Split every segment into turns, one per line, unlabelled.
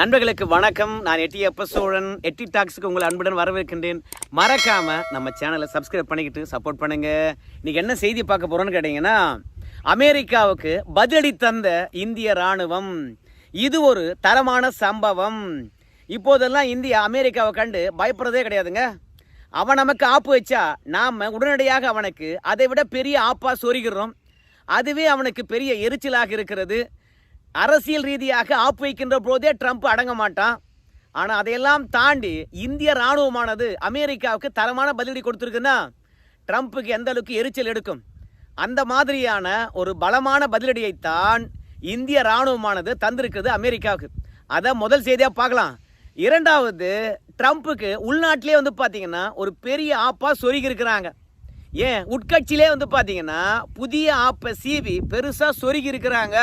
நண்பர்களுக்கு வணக்கம். நான் எட்டி அப்ப சோழன் எட்டி டாக்ஸுக்கு உங்களை அன்புடன் வரவேற்கின்றேன். மறக்காம நம்ம சேனலை சப்ஸ்கிரைப் பண்ணிக்கிட்டு சப்போர்ட் பண்ணுங்க. இன்னைக்கு என்ன செய்தி பார்க்க போறோம்னு கேட்டீங்கன்னா அமெரிக்காவுக்கு பதிலடி தந்த இந்திய ராணுவம் இது ஒரு தரமான சம்பவம். இப்போதெல்லாம் இந்தியா அமெரிக்காவை கண்டு பயப்படுறதே கிடையாதுங்க. அவன் நமக்கு ஆப்பு வச்சா நாம் உடனடியாக அவனுக்கு அதை விட பெரிய ஆப்பாக சொருகிறோம். அதுவே அவனுக்கு பெரிய எரிச்சலாக இருக்கிறது. அரசியல் ரீதியாக ஆப்பு வைக்கின்ற போதே ட்ரம்ப் அடங்க மாட்டான். ஆனால் அதையெல்லாம் தாண்டி இந்திய இராணுவமானது அமெரிக்காவுக்கு தரமான பதிலடி கொடுத்துருக்குன்னா ட்ரம்ப்புக்கு எந்த அளவுக்கு எரிச்சல் எடுக்கும்? அந்த மாதிரியான ஒரு பலமான பதிலடியைத்தான் இந்திய இராணுவமானது தந்திருக்குது அமெரிக்காவுக்கு. அதை முதல் செய்தியாக பார்க்கலாம். இரண்டாவது ட்ரம்ப்புக்கு உள்நாட்டிலே வந்து பார்த்தீங்கன்னா ஒரு பெரிய ஆப்பாக சொருகி இருக்கிறாங்க ஏன்? உட்கட்சியிலே வந்து பார்த்தீங்கன்னா புதிய ஆப்பை சீவி பெருசாக சொருகி இருக்கிறாங்க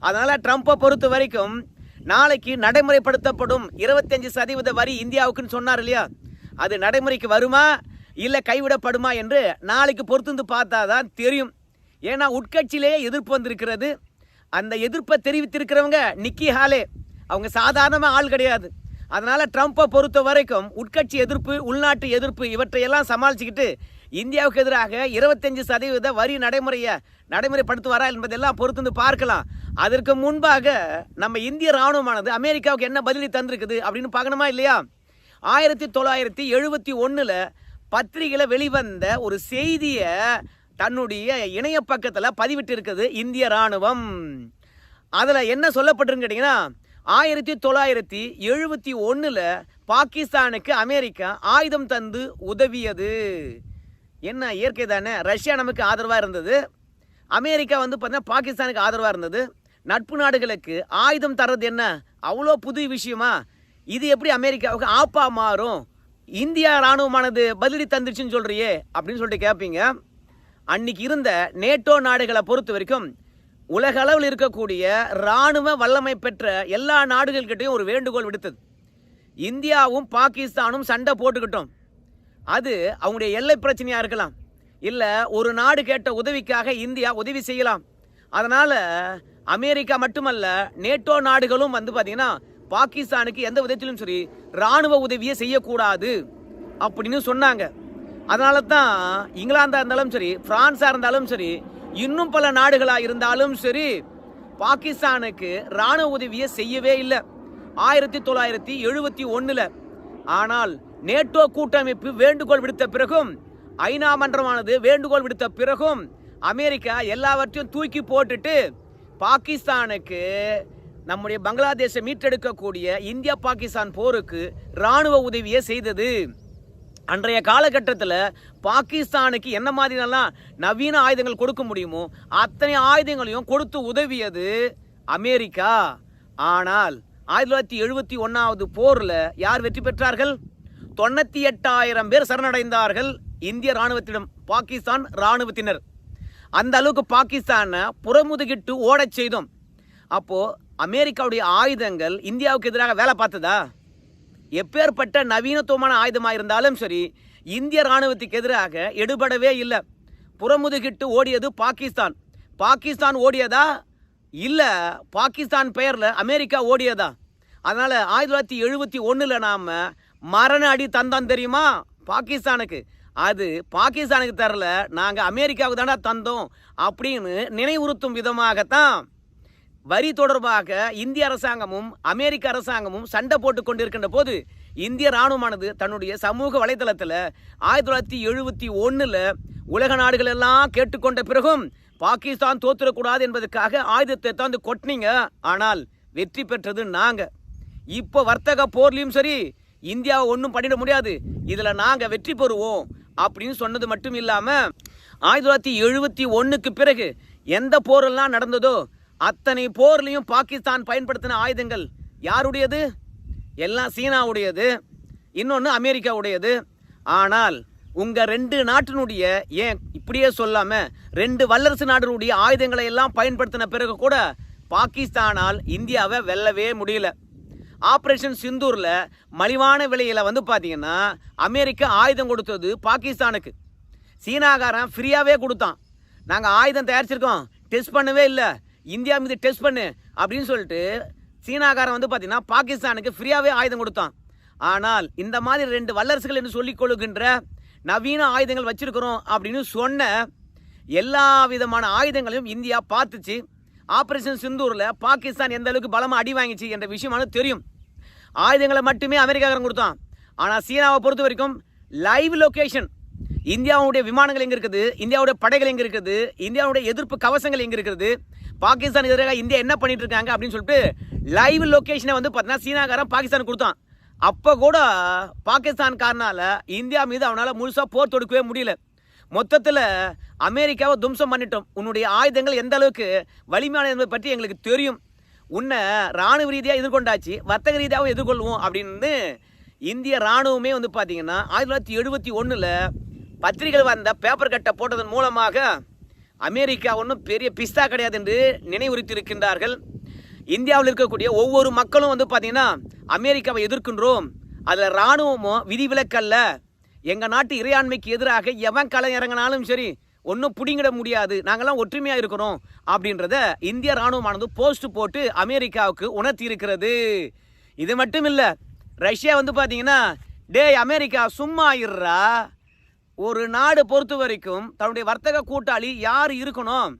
அதனால் ட்ரம்ப்பை பொறுத்த வரைக்கும் நாளைக்கு நடைமுறைப்படுத்தப்படும் இருபத்தஞ்சு சதவீத வரி இந்தியாவுக்குன்னு சொன்னார் இல்லையா? அது நடைமுறைக்கு வருமா? இல்லை கைவிடப்படுமா என்று நாளைக்கு பொறுத்து பார்த்தா தான் தெரியும். ஏன்னா உட்கட்சியிலேயே எதிர்ப்பு வந்திருக்கிறது. அந்த எதிர்ப்பை தெரிவித்திருக்கிறவங்க நிக்கி ஹாலே. அவங்க சாதாரணமாக ஆள் கிடையாது. அதனால் ட்ரம்ப்பை பொறுத்த வரைக்கும் உட்கட்சி எதிர்ப்பு உள்நாட்டு எதிர்ப்பு இவற்றையெல்லாம் சமாளிச்சுக்கிட்டு இந்தியாவுக்கு எதிராக இருபத்தஞ்சு சதவீத வரி நடைமுறையை நடைமுறைப்படுத்துவாரா என்பதெல்லாம் பொறுத்து வந்து பார்க்கலாம். அதற்கு முன்பாக நம்ம இந்திய ராணுவமானது அமெரிக்காவுக்கு என்ன பதிலி தந்திருக்குது அப்படின்னு பார்க்கணுமா இல்லையா? ஆயிரத்தி தொள்ளாயிரத்தி எழுபத்தி ஒன்றில் பத்திரிகையில் வெளிவந்த ஒரு செய்தியை தன்னுடைய இணைய பக்கத்தில் பதிவிட்டு இருக்குது இந்திய ராணுவம் அதில் என்ன சொல்லப்பட்டிருன்னு கேட்டிங்கன்னா ஆயிரத்தி தொள்ளாயிரத்தி எழுபத்தி ஒன்றில் பாகிஸ்தானுக்கு அமெரிக்கா ஆயுதம் தந்து உதவியது. என்ன இயற்கை தானே? ரஷ்யா நமக்கு ஆதரவாக இருந்தது. அமெரிக்கா வந்து பார்த்தீங்கன்னா பாகிஸ்தானுக்கு ஆதரவாக இருந்தது. நட்பு நாடுகளுக்கு ஆயுதம் தர்றது என்ன? அவ்வளோ புது விஷயமா? இது எப்படி அமெரிக்காவுக்கு ஆப்பா மாறும்? இந்தியா இராணுவமானது பதிலடி தந்துருச்சுன்னு சொல்கிறியே அப்படின்னு சொல்லிட்டு கேட்பீங்க அன்னைக்கு இருந்த நேட்டோ நாடுகளை பொறுத்த வரைக்கும் உலக அளவில் இருக்கக்கூடிய இராணுவ வல்லமை பெற்ற எல்லா நாடுகள்கிட்டையும் ஒரு வேண்டுகோள் விடுத்தது. இந்தியாவும் பாகிஸ்தானும் சண்டை போட்டுக்கிட்டோம். அது அவங்களுடைய எல்லை பிரச்சனையாக இருக்கலாம். இல்லை ஒரு நாடு கேட்ட உதவிக்காக இந்தியா உதவி செய்யலாம். அதனால் அமெரிக்கா மட்டுமல்ல நேட்டோ நாடுகளும் வந்து பார்த்தீங்கன்னா பாகிஸ்தானுக்கு எந்த விதத்திலும் சரி இராணுவ உதவியை செய்யக்கூடாது அப்படின்னு சொன்னாங்க. அதனால தான் இங்கிலாந்தாக இருந்தாலும் சரி ஃப்ரான்ஸாக இருந்தாலும் சரி இன்னும் பல நாடுகளாக இருந்தாலும் சரி பாகிஸ்தானுக்கு இராணுவ உதவியை செய்யவே இல்லை. ஆயிரத்தி தொள்ளாயிரத்தி எழுபத்தி ஒன்றில் ஆனால் நேட்டோ கூட்டமைப்பு வேண்டுகோள் விடுத்த பிறகும் ஐநா மன்றமானது வேண்டுகோள் விடுத்த பிறகும் அமெரிக்கா எல்லாவற்றையும் தூக்கி போட்டுட்டு பாகிஸ்தானுக்கு நம்முடைய பங்களாதேஷை மீட்டெடுக்கக்கூடிய இந்தியா பாகிஸ்தான் போருக்கு இராணுவ உதவியை செய்தது. அன்றைய காலகட்டத்தில் பாகிஸ்தானுக்கு என்ன மாதிரிலாம் நவீன ஆயுதங்கள் கொடுக்க முடியுமோ அத்தனை ஆயுதங்களையும் கொடுத்து உதவியது அமெரிக்கா. ஆனால் ஆயிரத்தி தொள்ளாயிரத்தி எழுபத்தி ஒன்றாவது போரில் யார் வெற்றி பெற்றார்கள்? தொண்ணூற்றி எட்டாயிரம் பேர் சரணடைந்தார்கள் இந்திய ராணுவத்திடம் பாகிஸ்தான் ராணுவத்தினர் அந்த அளவுக்கு பாகிஸ்தானை புறமுதுகிட்டு ஓடச் செய்தோம். அப்போது அமெரிக்காவுடைய ஆயுதங்கள் இந்தியாவுக்கு எதிராக வேலை பார்த்ததா? எப்பேற்பட்ட நவீனத்துவமான ஆயுதமாக இருந்தாலும் சரி இந்திய ராணுவத்துக்கு எதிராக எடுபடவே இல்லை. புறமுதுகிட்டு ஓடியது பாகிஸ்தான். பாகிஸ்தான் ஓடியதா? இல்லை பாகிஸ்தான் பெயரில் அமெரிக்கா ஓடியதா? அதனால் ஆயிரத்தி தொள்ளாயிரத்தி எழுபத்தி ஒன்றில் நாம் மரண அடி தந்தோம் தெரியுமா? பாகிஸ்தானுக்கு. அது பாகிஸ்தானுக்கு தரல நாங்கள் அமெரிக்காவுக்கு தானே தந்தோம் அப்படின்னு நினைவுறுத்தும் விதமாகத்தான் வரி தொடர்பாக இந்திய அரசாங்கமும் அமெரிக்க அரசாங்கமும் சண்டை போட்டு கொண்டிருக்கின்ற போது இந்திய இராணுவமானது தன்னுடைய சமூக வலைதளத்தில் ஆயிரத்தி தொள்ளாயிரத்தி எழுபத்தி ஒன்றில் உலக நாடுகள் எல்லாம் கேட்டுக்கொண்ட பிறகும் பாகிஸ்தான் தோத்துடக்கூடாது என்பதற்காக ஆயுதத்தை தான் கொட்டினீங்க. ஆனால் வெற்றி பெற்றது நாங்கள் இப்போ வர்த்தக போர்லையும் சரி இந்தியாவை ஒன்றும் பண்ணிட முடியாது. இதில் நாங்கள் வெற்றி பெறுவோம் அப்படின்னு சொன்னது மட்டும் இல்லாமல் ஆயிரத்தி தொள்ளாயிரத்தி எழுபத்தி ஒன்றுக்கு பிறகு எந்த போரெல்லாம் நடந்ததோ அத்தனை போர்லையும் பாகிஸ்தான் பயன்படுத்தின ஆயுதங்கள் யாருடையது? எல்லாம் சீனாவுடையது இன்னொன்று அமெரிக்காவுடையது. ஆனால் உங்கள் ரெண்டு நாட்டினுடைய ஏன் இப்படியே சொல்லாமல் ரெண்டு வல்லரசு நாடுகளுடைய ஆயுதங்களை எல்லாம் பயன்படுத்தின பிறகு கூட பாகிஸ்தானால் இந்தியாவை வெல்லவே முடியல. ஆப்ரேஷன் சிந்தூரில் மலிவான விலையில் வந்து பார்த்தீங்கன்னா அமெரிக்கா ஆயுதம் கொடுத்தது பாகிஸ்தானுக்கு. சீனாகாரன் ஃப்ரீயாகவே கொடுத்தான். நாங்கள் ஆயுதம் தயாரிச்சிருக்கோம். டெஸ்ட் பண்ணவே இல்லை. இந்தியா மீது டெஸ்ட் பண்ணு அப்படின்னு சொல்லிட்டு சீனாக்காரன் வந்து பார்த்தீங்கன்னா பாகிஸ்தானுக்கு ஃப்ரீயாகவே ஆயுதம் கொடுத்தான். ஆனால் இந்த மாதிரி ரெண்டு வல்லரசுகள் என்று சொல்லிக் கொள்ளுகின்ற நவீன ஆயுதங்கள் வச்சிருக்கிறோம் அப்படின்னு சொன்ன எல்லா விதமான ஆயுதங்களையும் இந்தியா பார்த்துச்சு. ஆப்ரேஷன் சிந்தூரில் பாகிஸ்தான் எந்த அளவுக்கு பலமாக அடி வாங்கிச்சு என்ற விஷயமானது தெரியும். ஆயுதங்களை மட்டுமே அமெரிக்காக்காரன் கொடுத்தான். ஆனால் சீனாவை பொறுத்த வரைக்கும் லைவ் லொக்கேஷன் இந்தியாவுடைய விமானங்கள் எங்கே இருக்குது? இந்தியாவுடைய படைகள் எங்கே இருக்குது? இந்தியாவுடைய எதிர்ப்பு கவசங்கள் எங்கே இருக்குது? பாகிஸ்தான் எதிராக இந்தியா என்ன பண்ணிட்டு இருக்காங்க அப்படின்னு சொல்லிட்டு லைவ் லொக்கேஷனை வந்து பார்த்தீங்கன்னா சீனாக்காரன் பாகிஸ்தான் கொடுத்தான். அப்போ கூட பாகிஸ்தான்காரனால் இந்தியா மீது அவனால் முழுசாக போர் தொடுக்கவே முடியல. மொத்தத்தில் அமெரிக்காவை தும்சம் பண்ணிட்டோம். உன்னுடைய ஆயுதங்கள் எந்த அளவுக்கு வலிமையான என்பதை பற்றி எங்களுக்கு தெரியும். உன்னை ராணுவ ரீதியாக எதிர்கொண்டாச்சு வர்த்தக ரீதியாகவும் எதிர்கொள்வோம் அப்படின்னு இந்திய ராணுவமே வந்து பார்த்தீங்கன்னா ஆயிரத்தி தொள்ளாயிரத்தி எழுபத்தி ஒன்றில் பத்திரிகை வந்த பேப்பர் கட்டை போட்டதன் மூலமாக அமெரிக்கா ஒன்றும் பெரிய பிஸ்தா கிடையாது என்று நினைவுறுத்தியிருக்கின்றார்கள். இந்தியாவில் இருக்கக்கூடிய ஒவ்வொரு மக்களும் வந்து பார்த்தீங்கன்னா அமெரிக்காவை எதிர்க்கின்றோம். அதில் இராணுவமும் விதிவிலக்கல்ல. எங்கள் நாட்டு இறையாண்மைக்கு எதிராக எவன் களை இறங்கினாலும் சரி ஒன்றும் பிடிங்கிட முடியாது. நாங்கள்லாம் ஒற்றுமையாக இருக்கிறோம் அப்படின்றத இந்திய இராணுவமானது போஸ்ட் போட்டு அமெரிக்காவுக்கு உணர்த்தி இருக்கிறது இது மட்டும் இல்லை ரஷ்யா வந்து பார்த்தீங்கன்னா டேய் அமெரிக்கா சும்மா இருறா ஒரு நாடு பொறுத்த வரைக்கும் தன்னுடைய வர்த்தக கூட்டாளி யார் இருக்கணும்?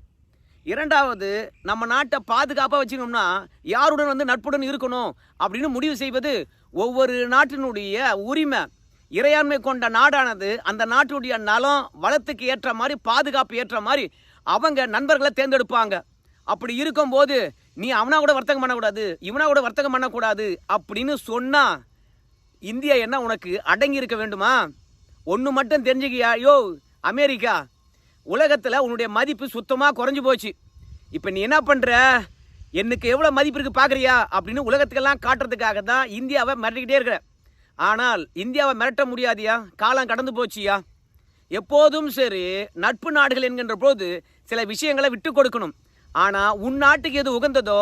இரண்டாவது நம்ம நாட்டை பாதுகாப்பாக வச்சுக்கணும்னா யாருடன் வந்து நட்புடன் இருக்கணும் அப்படின்னு முடிவு செய்வது ஒவ்வொரு நாட்டினுடைய உரிமை. இறையாண்மை கொண்ட நாடானது அந்த நாட்டுடைய நலம் வளத்துக்கு ஏற்ற மாதிரி பாதுகாப்பு ஏற்ற மாதிரி அவங்க நண்பர்களை தேர்ந்தெடுப்பாங்க. அப்படி இருக்கும்போது நீ அவனா கூட வர்த்தகம் பண்ணக்கூடாது இவனா கூட வர்த்தகம் பண்ணக்கூடாது அப்படின்னு சொன்னால் இந்தியா என்ன உனக்கு அடங்கி இருக்க வேண்டுமா? ஒன்று மட்டும் தெரிஞ்சுக்கியா? யோ அமெரிக்கா உலகத்தில் உன்னுடைய மதிப்பு சுத்தமாக குறைஞ்சி போச்சு. இப்போ நீ என்ன பண்ணுற எனக்கு எவ்வளோ மதிப்பு இருக்குது பார்க்குறியா அப்படின்னு உலகத்துக்கெல்லாம் காட்டுறதுக்காக தான் இந்தியாவை மிரட்டிக்கிட்டே இருக்கிற. ஆனால் இந்தியாவை மிரட்ட முடியாதியா? காலம் கடந்து போச்சியா? எப்போதும் சரி நட்பு நாடுகள் என்கின்ற போது சில விஷயங்களை விட்டு கொடுக்கணும். ஆனால் உன் நாட்டுக்கு எது உகந்ததோ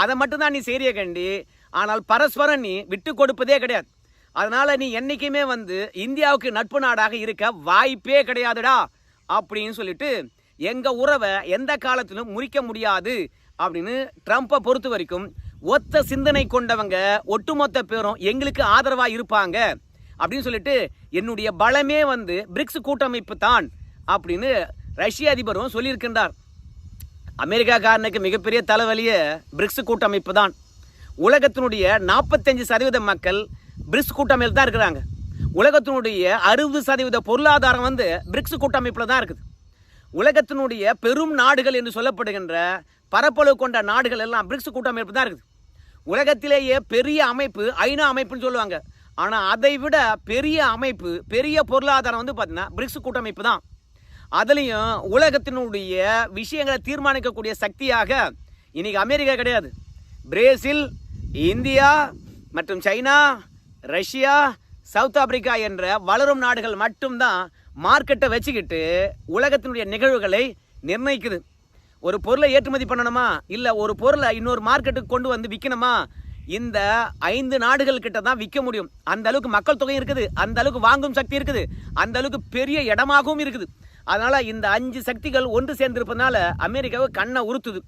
அதை மட்டும்தான் நீ செய்ய கண்டி. ஆனால் பரஸ்பரம் நீ விட்டு கொடுப்பதே கிடையாது. அதனால் நீ என்றைக்குமே வந்து இந்தியாவுக்கு நட்பு நாடாக இருக்க வாய்ப்பே கிடையாதுடா அப்படின்னு சொல்லிட்டு எங்கள் உறவை எந்த காலத்திலும் முறிக்க முடியாது அப்படின்னு ட்ரம்ப்பை பொறுத்த வரைக்கும் ஒத்த சிந்தனை கொண்டவங்க ஒட்டுமொத்த பேரும் எங்களுக்கு ஆதரவா இருப்பாங்க. அப்படின்னு சொல்லிட்டு என்னுடைய பலமே வந்து பிரிக்ஸ் கூட்டமைப்பு தான் அப்படின்னு ரஷ்ய அதிபரும் சொல்லியிருக்கின்றார். அமெரிக்காக்காரனுக்கு மிகப்பெரிய தலைவலியே பிரிக்ஸ் கூட்டமைப்பு தான். உலகத்தினுடைய நாற்பத்தஞ்சு சதவீத மக்கள் பிரிக்ஸ் கூட்டமைப்பில் தான் இருக்கிறாங்க. உலகத்தினுடைய அறுபது சதவீத பொருளாதாரம் வந்து பிரிக்ஸ் கூட்டமைப்பில் தான் இருக்குது. உலகத்தினுடைய பெரும் நாடுகள் என்று சொல்லப்படுகின்ற பரப்பளவு கொண்ட நாடுகள் எல்லாம் பிரிக்ஸ் கூட்டமைப்பு தான் இருக்குது. உலகத்திலேயே பெரிய அமைப்பு ஐநா அமைப்புன்னு சொல்லுவாங்க. ஆனால் அதை விட பெரிய அமைப்பு பெரிய பொருளாதாரம் வந்து பார்த்தீங்கன்னா பிரிக்ஸ் கூட்டமைப்பு தான். அதுலேயும் உலகத்தினுடைய விஷயங்களை தீர்மானிக்கக்கூடிய சக்தியாக இன்னைக்கு அமெரிக்கா கிடையாது. பிரேசில் இந்தியா மற்றும் சைனா ரஷ்யா சவுத் ஆப்பிரிக்கா என்ற வளரும் நாடுகள் மட்டும்தான் மார்க்கெட்டை வச்சுக்கிட்டு உலகத்தினுடைய நிகழ்வுகளை நிர்ணயிக்குது. ஒரு பொருளை ஏற்றுமதி பண்ணணுமா? இல்லை ஒரு பொருளை இன்னொரு மார்க்கெட்டுக்கு கொண்டு வந்து விற்கணுமா இந்த ஐந்து நாடுகள் கிட்ட தான் விற்க முடியும். அந்த அளவுக்கு மக்கள் தொகை இருக்குது. அந்த அளவுக்கு வாங்கும் சக்தி இருக்குது. அந்த அளவுக்கு பெரிய இடமாகவும் இருக்குது. அதனால் இந்த அஞ்சு சக்திகள் ஒன்று சேர்ந்திருப்பதனால அமெரிக்காவை கண்ணை உறுத்துது.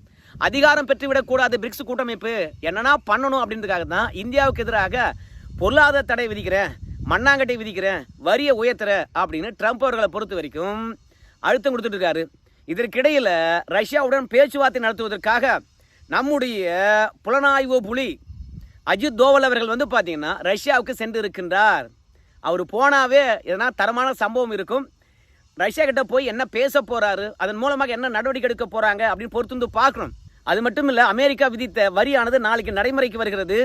அதிகாரம் பெற்றுவிடக்கூடாது பிரிக்ஸ் கூட்டமைப்பு. என்னன்னா பண்ணணும் அப்படின்றதுக்காக தான் இந்தியாவுக்கு எதிராக பொருளாதார தடை விதிக்கிறேன் மண்ணாங்கட்டை விதிக்கிறேன் வரியை உயர்த்துற அப்படின்னு ட்ரம்ப் அவர்களை பொறுத்த வரைக்கும் அழுத்தம் கொடுத்துட்டு இருக்காரு. இதற்கிடையில் ரஷ்யாவுடன் பேச்சுவார்த்தை நடத்துவதற்காக நம்முடைய புலனாய்வு புலி அஜித் தோவல் அவர்கள் வந்து பார்த்தீங்கன்னா ரஷ்யாவுக்கு சென்று இருக்கின்றார் அவர் போனாவே எதனா தரமான சம்பவம் இருக்கும். ரஷ்யா கிட்ட போய் என்ன பேச போறாரு அதன் மூலமாக என்ன நடவடிக்கை எடுக்க போறாங்க அப்படின்னு பொறுத்து வந்து பார்க்கணும். அது மட்டும் இல்லை அமெரிக்கா விதித்த வரியானது நாளைக்கு நடைமுறைக்கு வருகிறது.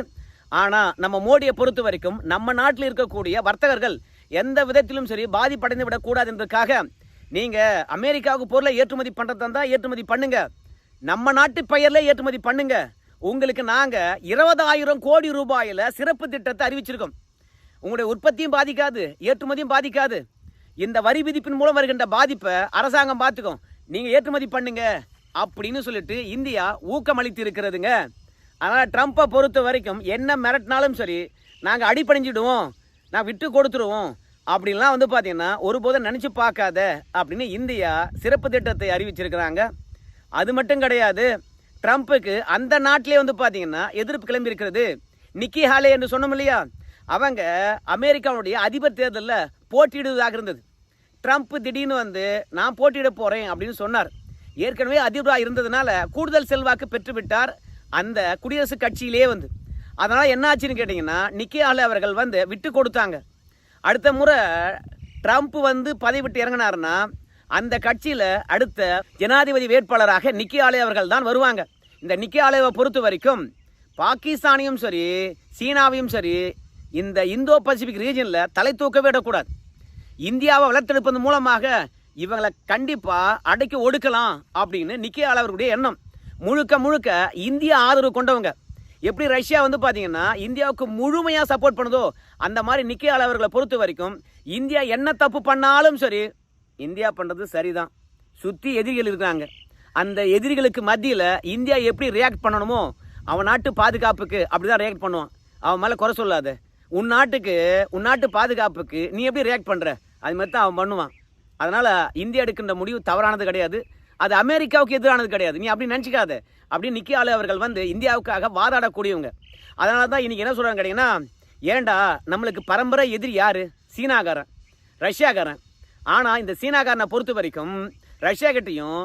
ஆனால் நம்ம மோடியை பொறுத்த வரைக்கும் நம்ம நாட்டில் இருக்கக்கூடிய வர்த்தகர்கள் எந்த விதத்திலும் சரி பாதிப்படைந்து விடக்கூடாது என்பதற்காக நீங்கள் அமெரிக்காவுக்கு பொருளை ஏற்றுமதி பண்ணுறதா இருந்தால் ஏற்றுமதி பண்ணுங்க. நம்ம நாட்டு பெயரில் ஏற்றுமதி பண்ணுங்க. உங்களுக்கு நாங்கள் இருபதாயிரம் கோடி ரூபாயில் சிறப்பு திட்டத்தை அறிவிச்சிருக்கோம். உங்களுடைய உற்பத்தியும் பாதிக்காது ஏற்றுமதியும் பாதிக்காது. இந்த வரி விதிப்பின் மூலம் வருகின்ற பாதிப்பை அரசாங்கம் பார்த்துக்கும். நீங்கள் ஏற்றுமதி பண்ணுங்க அப்படின்னு சொல்லிட்டு இந்தியா ஊக்கமளித்து இருக்கிறதுங்க அதனால் ட்ரம்ப்பை பொறுத்த வரைக்கும் என்ன மிரட்டினாலும் சரி நாங்கள் அடிப்படைஞ்சிடுவோம் நான் விட்டு கொடுத்துருவோம். அப்படின்லாம் வந்து பார்த்தீங்கன்னா ஒருபோதும் நினச்சி பார்க்காத அப்படின்னு இந்தியா சிறப்பு திட்டத்தை அறிவிச்சிருக்கிறாங்க. அது மட்டும் கிடையாது ட்ரம்ப்புக்கு அந்த நாட்டிலே வந்து பார்த்தீங்கன்னா எதிர்ப்பு கிளம்பி இருக்கிறது. நிக்கி ஹாலே என்று சொன்னோம் இல்லையா? அவங்க அமெரிக்காவுடைய அதிபர் தேர்தலில் போட்டியிடுவதாக இருந்தது. ட்ரம்ப் திடீர்னு வந்து நான் போட்டியிட போகிறேன் அப்படின்னு சொன்னார். ஏற்கனவே அதிபராக இருந்ததுனால கூடுதல் செல்வாக்கு பெற்றுவிட்டார் அந்த குடியரசுக் கட்சியிலே வந்து. அதனால் என்ன ஆச்சுன்னு கேட்டிங்கன்னா நிக்கி ஹாலே அவர்கள் வந்து விட்டு கொடுத்தாங்க. அடுத்த முறை ட்ரம்ப் வந்து பதவி விட்டு அந்த கட்சியில் அடுத்த ஜனாதிபதி வேட்பாளராக நிக்கி ஆலய அவர்கள் தான் வருவாங்க. இந்த நிக்கி ஆலயவை பொறுத்த வரைக்கும் பாகிஸ்தானையும் சரி சீனாவையும் சரி இந்த இந்தோ பசிபிக் ரீஜனில் தலை தூக்க விடக்கூடாது. இந்தியாவை வளர்த்தெடுப்பது மூலமாக இவங்களை கண்டிப்பாக அடக்கி ஒடுக்கலாம் அப்படின்னு நிக்கி ஆலயவர்களுடைய எண்ணம். முழுக்க முழுக்க இந்திய ஆதரவு கொண்டவங்க. எப்படி ரஷ்யா வந்து பார்த்தீங்கன்னா இந்தியாவுக்கு முழுமையாக சப்போர்ட் பண்ணுதோ அந்த மாதிரி நிக்கி அவர்களை பொறுத்த வரைக்கும் இந்தியா என்ன தப்பு பண்ணாலும் சரி இந்தியா பண்ணுறது சரிதான். சுற்றி எதிரிகள் இருக்காங்க. அந்த எதிரிகளுக்கு மத்தியில் இந்தியா எப்படி ரியாக்ட் பண்ணணுமோ அவன் நாட்டு பாதுகாப்புக்கு அப்படி தான் ரியாக்ட் பண்ணுவான். அவன் மேலே குறை சொல்லாத. உன் நாட்டுக்கு உன் நாட்டு பாதுகாப்புக்கு நீ எப்படி ரியாக்ட் பண்ணுற அது மாதிரி தான் அவன் பண்ணுவான். அதனால் இந்தியா எடுக்கின்ற முடிவு தவறானது கிடையாது. அது அமெரிக்காவுக்கு எதிரானது கிடையாது. நீ அப்படி நினச்சிக்காத. அப்படி நிக்கி ஆளு அவர்கள் வந்து இந்தியாவுக்காக வாதாடக்கூடியவங்க. அதனால தான் இன்றைக்கி என்ன சொல்கிறாங்க கேட்டிங்கன்னா ஏண்டா நம்மளுக்கு பரம்பரை எதிரி யார்? சீனாக்காரன் ரஷ்யாக்காரன். ஆனால் இந்த சீனாக்காரனை பொறுத்த வரைக்கும் ரஷ்யா கிட்டேயும்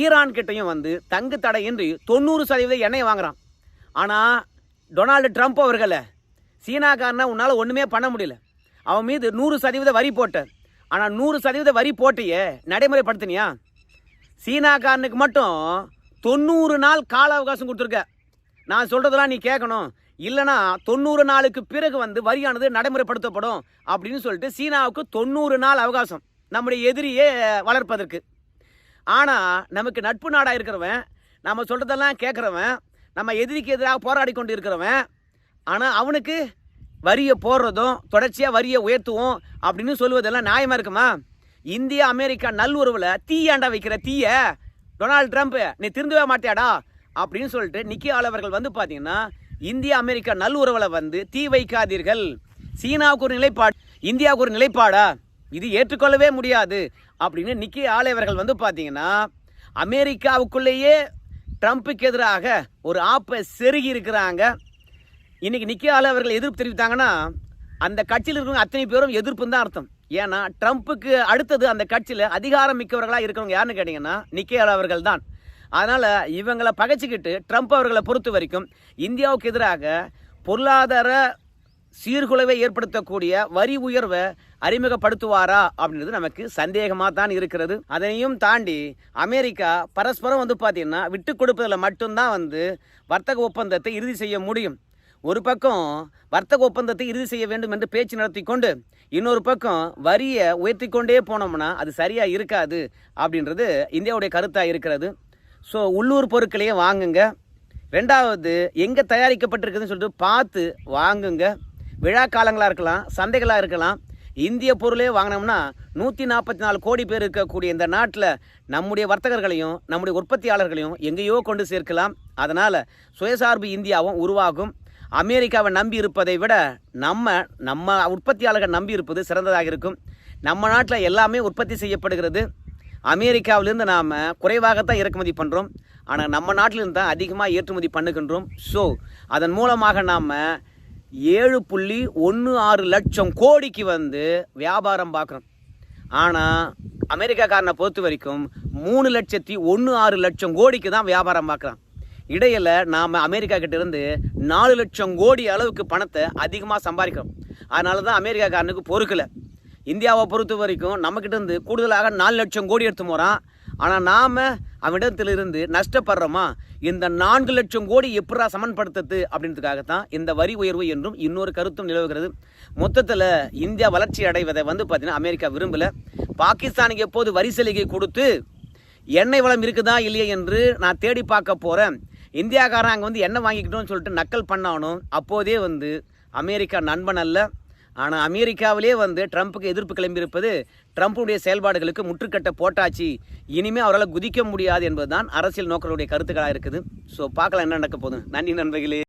ஈரான் கிட்டையும் வந்து தங்கு தடையின்றி தொண்ணூறு சதவீத எண்ணெய் வாங்குகிறான் ஆனால் டொனால்டு ட்ரம்ப் அவர்களை சீனாக்காரனை உன்னால் ஒன்றுமே பண்ண முடியல. அவன் மீது நூறு சதவீத வரி போட்ட. ஆனால் நூறு சதவீத வரி போட்டியே நடைமுறைப்படுத்தினியா? சீனாக்காரனுக்கு மட்டும் தொண்ணூறு நாள் கால அவகாசம் கொடுத்துருக்க. நான் சொல்கிறதெல்லாம் நீ கேட்கணும். இல்லைனா தொண்ணூறு நாளுக்கு பிறகு வந்து வரியானது நடைமுறைப்படுத்தப்படும் அப்படின்னு சொல்லிட்டு சீனாவுக்கு தொண்ணூறு நாள் அவகாசம் நம்முடைய எதிரியே வளர்ப்பதற்கு. ஆனால் நமக்கு நட்பு நாடாக இருக்கிறவன் நம்ம சொல்கிறதெல்லாம் கேட்குறவன் நம்ம எதிரிக்கு எதிராக போராடி கொண்டு இருக்கிறவன் ஆனால் அவனுக்கு வரியை போடுறதும் தொடர்ச்சியாக வரியை உயர்த்துவோம் அப்படின்னு சொல்லுவதெல்லாம் நியாயமாக இருக்குமா? இந்தியா அமெரிக்கா நல்லுறவில் தீயாண்டா வைக்கிற தீய. டொனால்டு ட்ரம்ப் நீ திருந்தவே மாட்டியாடா? அப்படின்னு சொல்லிட்டு நிக்கி ஆளவர்கள் வந்து பார்த்தீங்கன்னா இந்தியா அமெரிக்கா நல்லுறவில் வந்து தீ வைக்காதீர்கள். சீனாவுக்கு ஒரு நிலைப்பாடு இந்தியாவுக்கு ஒரு நிலைப்பாடா? இது ஏற்றுக்கொள்ளவே முடியாது. அப்படின்னு நிக்கி ஆலைவர்கள் வந்து பார்த்தீங்கன்னா அமெரிக்காவுக்குள்ளேயே ட்ரம்ப்புக்கு எதிராக ஒரு ஆப்பை செருகி இருக்கிறாங்க. இன்னைக்கு நிக்கி ஆலைவர்கள் எதிர்ப்பு தெரிவித்தாங்கன்னா அந்த கட்சியில் இருக்கிறவங்க அத்தனை பேரும் எதிர்ப்புன்னு தான் அர்த்தம். ஏன்னா ட்ரம்ப்புக்கு அடுத்தது அந்த கட்சியில் அதிகாரம் மிக்கவர்களாக இருக்கிறவங்க யாருன்னு கேட்டிங்கன்னா நிக்கேல் அவர்கள் தான் அதனால் இவங்களை பகைச்சிக்கிட்டு ட்ரம்ப் அவர்களை பொறுத்த வரைக்கும் இந்தியாவுக்கு எதிராக பொருளாதார சீர்குலைவை ஏற்படுத்தக்கூடிய வரி உயர்வை அறிமுகப்படுத்துவாரா அப்படின்றது நமக்கு சந்தேகமாக தான் இருக்கிறது. அதனையும் தாண்டி அமெரிக்கா பரஸ்பரம் வந்து பார்த்திங்கன்னா விட்டு கொடுப்பதில் மட்டும்தான் வந்து வர்த்தக ஒப்பந்தத்தை இறுதி செய்ய முடியும். ஒரு பக்கம் வர்த்தக ஒப்பந்தத்தை இறுதி செய்ய வேண்டும் என்று பேச்சு நடத்தி கொண்டு இன்னொரு பக்கம் வரியை உயர்த்தி கொண்டே போனோம்னா அது சரியாக இருக்காது அப்படின்றது இந்தியாவுடைய கருத்தாக இருக்கிறது. ஸோ உள்ளூர் பொருட்களையே வாங்குங்க. ரெண்டாவது எங்கே தயாரிக்கப்பட்டிருக்குதுன்னு சொல்லிட்டு பார்த்து வாங்குங்க. விழா காலங்களாக இருக்கலாம் சந்தைகளாக இருக்கலாம் இந்திய பொருளே வாங்கினோம்னா நூற்றி நாற்பத்தி நாலு கோடி பேர் இருக்கக்கூடிய இந்த நாட்டில் நம்முடைய வர்த்தகர்களையும் நம்முடைய உற்பத்தியாளர்களையும் எங்கேயோ கொண்டு சேர்க்கலாம். அதனால் சுயசார்பு இந்தியாவும் உருவாகும். அமெரிக்காவை நம்பி இருப்பதை விட நம்ம நம்ம உற்பத்தியாளர்கள் நம்பி இருப்பது சிறந்ததாக இருக்கும். நம்ம நாட்டில் எல்லாமே உற்பத்தி செய்யப்படுகிறது. அமெரிக்காவிலேருந்து நாம் குறைவாகத்தான் இறக்குமதி பண்ணுறோம் ஆனால் நம்ம நாட்டிலிருந்து தான் அதிகமாக ஏற்றுமதி பண்ணுகின்றோம். ஸோ அதன் மூலமாக நாம் ஏழு புள்ளி ஒன்று ஆறு லட்சம் கோடிக்கு வந்து வியாபாரம் பார்க்குறோம். ஆனால் அமெரிக்காக்காரனை பொறுத்த வரைக்கும் மூணு லட்சத்தி ஒன்று ஆறு லட்சம் கோடிக்கு தான் வியாபாரம் பார்க்குறான். இடையில் நாம் அமெரிக்கா கிட்ட இருந்து நாலு லட்சம் கோடி அளவுக்கு பணத்தை அதிகமாக சம்பாதிக்கிறோம். அதனால தான் அமெரிக்காக்காரனுக்கு பொறுக்கலை. இந்தியாவை பொறுத்த வரைக்கும் நம்மக்கிட்ட இருந்து கூடுதலாக நாலு லட்சம் கோடி எடுத்து போகிறான் ஆனால் நாம் அவனிடத்திலிருந்து நஷ்டப்படுறோமா? இந்த நான்கு லட்சம் கோடி எப்படா சமன்படுத்துறது அப்படின்றதுக்காகத்தான் இந்த வரி உயர்வு என்றும் இன்னொரு கருத்தும் நிலவுகிறது. மொத்தத்தில் இந்தியா வளர்ச்சி அடைவதை வந்து பார்த்தீங்கன்னா அமெரிக்கா விரும்பலை. பாகிஸ்தானுக்கு எப்போது வரி சலுகை கொடுத்து எண்ணெய் வளம் இருக்குதா இல்லையா என்று நான் தேடி பார்க்க போகிறேன் இந்தியாக்காரன் அங்கே வந்து என்ன வாங்கிக்கிட்டோம்னு சொல்லிட்டு நக்கல் பண்ணானோ அப்போதே வந்து அமெரிக்கா நண்பன் அல்ல. ஆனால் அமெரிக்காவிலே வந்து ட்ரம்ப்புக்கு எதிர்ப்பு கிளம்பியிருப்பது ட்ரம்ப்புடைய செயல்பாடுகளுக்கு முற்றுக்கட்டை போட்டாச்சு. இனிமேல் அவரால் குதிக்க முடியாது என்பதுதான் அரசியல் நோக்கர்களுடைய கருத்துக்களாக இருக்குது. ஸோ பார்க்கலாம் என்ன நடக்க போகுது. நன்றி நண்பர்களே.